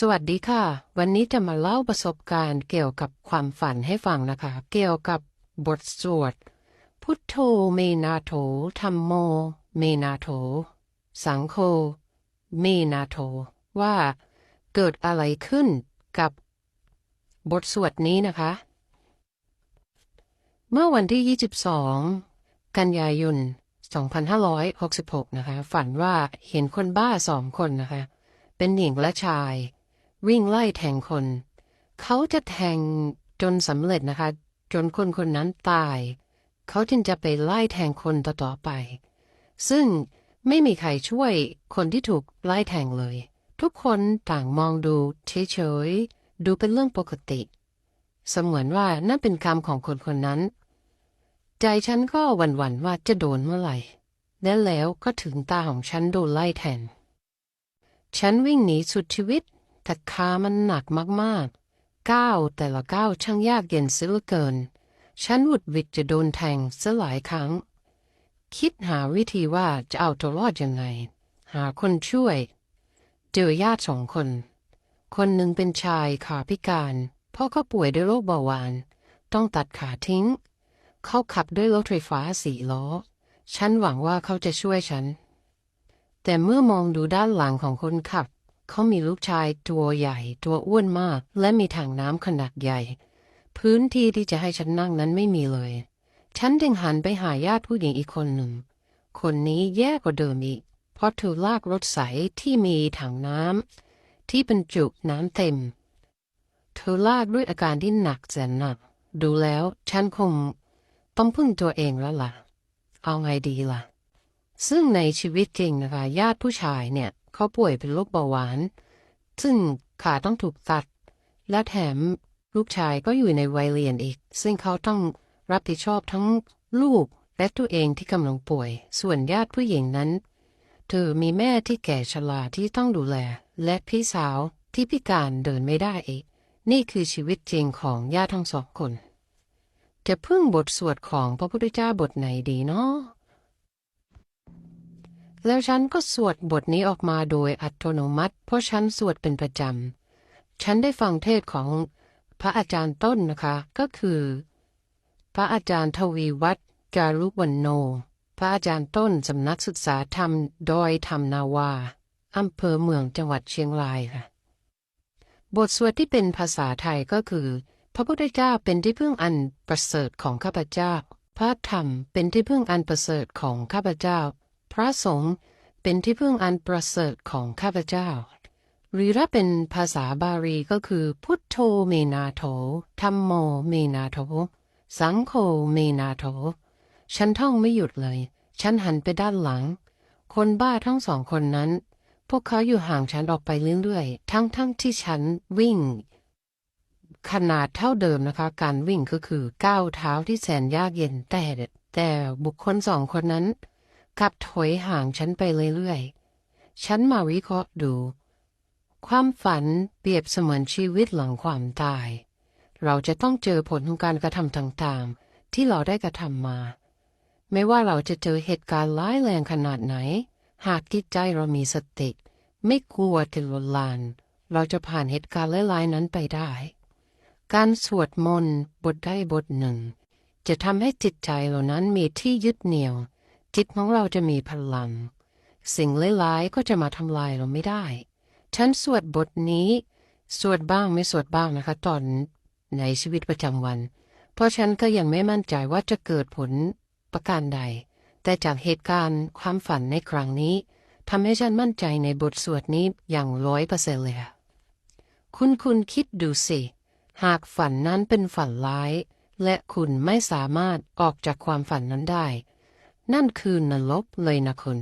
สวัสดีค่ะ วันนี้จะมาเล่าประสบการณ์เกี่ยวกับความฝันให้ฟังนะคะ เกี่ยวกับบทสวด พุทโธเมนาโถธรรมโม เมนาโถ สังโฆเมนาโถ ว่าเกิดอะไรขึ้นกับบทสวดนี้นะคะ เมื่อวันที่ 22 กันยายน 2566 นะคะ ฝันว่าเห็นคนบ้าสองคนนะคะ เป็นหญิงและชาย วิ่งไล่แทงคน เขาจะแทงจนสำเร็จนะคะ จนคนคนนั้นตาย เขาจึงจะไปไล่แทงคนต่อๆไป ซึ่งไม่มีใครช่วยคนที่ถูกไล่แทงเลย ทุกคนต่างมองดูเฉยๆดูเป็นเรื่องปกติ เสมือนว่านั่นเป็นกรรมของคนคนนั้น ใจฉันก็หวั่นๆว่าจะโดนเมื่อไหร่และแล้วก็ถึงตาของฉันโดนไล่แทงฉันวิ่งหนีสุดชีวิต แต่ขามันหนักมากๆ ก้าวแต่ละก้าวช่างยากเย็นเสียเหลือเกิน ฉันหวุดหวิดจะโดนแทงเสียหลายครั้ง คิดหาวิธีว่าจะเอาตัวรอดยังไง หาคนช่วย เจอญาติสองคน คนหนึ่งเป็นชายขาพิการพราะเขาป่วยด้วยโรคเบาหวาน ต้องตัดขาทิ้ง เขาขับด้วยรถไฟฟ้าสี่ล้อ ฉันหวังว่าเขาจะช่วยฉัน แต่เมื่อมองดูด้านหลังของคนขับ เขามีลูกชายตัวใหญ่ ตัวอ้วนมาก และมีถังน้ำขนาดใหญ่ พื้นที่ที่จะให้ฉันนั่งนั้นไม่มีเลย ฉันจึงหันไปหาญาติผู้หญิงอีกคนหนึ่ง คนนี้แย่กว่าเดิมอีก เพราะเธอลากรถใสที่มีถังน้ำที่บรรจุน้ำเต็มเธอลากด้วยอาการที่หนักแสนหนัก ดูแล้วฉันคงต้องพึ่งตัวเองแล้วล่ะ เอาไงดีล่ะ ซึ่งในชีวิตจริงนะคะญาติผู้ชายเนี่ย เขาป่วยเป็นโรคเบาหวาน ซึ่งขาต้องถูกตัด และแถมลูกชายก็อยู่ในวัยเรียนอีก ซึ่งเขาต้องรับผิดชอบทั้งลูกและตัวเองที่กำลังป่วย ส่วนญาติผู้หญิงนั้น เธอมีแม่ที่แก่ชราที่ต้องดูแล และพี่สาวที่พิการเดินไม่ได้อีก นี่คือชีวิตจริงของญาติทั้งสองคน จะพึ่งบทสวดของพระพุทธเจ้าบทไหนดีเนาะ แล้วฉันก็สวดบทนี้ออกมาโดยอัตโนมัติ เพราะฉันสวดเป็นประจำ ฉันได้ฟังเทศของพระอาจารย์ต้นนะคะ ก็คือ พระอาจารย์ทวีวัฒน์จารุวันโน พระอาจารย์ต้นสำนักศึกษาธรรมดอยธรรมนาวาอำเภอเมืองจังหวัดเชียงรายค่ะ บทสวดที่เป็นภาษาไทยก็คือ พระพุทธเจ้าเป็นที่พึ่งอันประเสริฐของข้าพเจ้า พระธรรมเป็นที่พึ่งอันประเสริฐของข้าพเจ้า พระสงฆ์เป็นที่พึ่งอันประเสริฐของข้าพเจ้า หรือถ้าเป็นภาษาบาลีก็คือ พุทโธเมนาโถธรรมโมเมนาโถ สังโฆเมนาโถ ฉันท่องไม่หยุดเลย ฉันหันไปด้านหลัง คนบ้าทั้งสองคนนั้น พวกเขาอยู่ห่างฉันออกไปเรื่อยๆ ทั้งๆที่ฉันวิ่ง ขนาดเท่าเดิมนะคะ การวิ่งก็คือก้าวเท้าที่แสนยากเย็นแต่แต่บุคคลสองคนนั้น กับถอยห่างฉันไปเรื่อยๆ ฉันมาวิเคราะห์ดู ความฝันเปรียบเสมือนชีวิตหลังความตาย เราจะต้องเจอผลของการกระทำต่างๆ ที่เราได้กระทำมา ไม่ว่าเราจะเจอเหตุการณ์ร้ายแรงขนาดไหน หากจิตใจเรามีสติ ไม่กลัวจะลลาน เราจะผ่านเหตุการณ์ร้ายๆนั้นไปได้ การสวดมนต์บทใดบทหนึ่ง จะทำให้จิตใจเหล่านั้นมีที่ยึดเหนี่ยว จิตของเราจะมีพลัง สิ่งร้ายๆก็จะมาทำลายเราไม่ได้ ฉันสวดบทนี้ สวดบ้างไม่สวดบ้างนะคะ ตอนในชีวิตประจำวัน เพราะฉันก็ยังไม่มั่นใจว่าจะเกิดผลประการใด แต่จากเหตุการณ์ความฝันในครั้งนี้ทำให้ฉันมั่นใจในบทสวดนี้อย่างร้อยเปอร์เซ็นต์เลยค่ะคุณคุณคิดดูสิ หากฝันนั้นเป็นฝันร้าย และคุณไม่สามารถออกจากความฝันนั้นได้ นั่นคือนรกเลยนะคุณ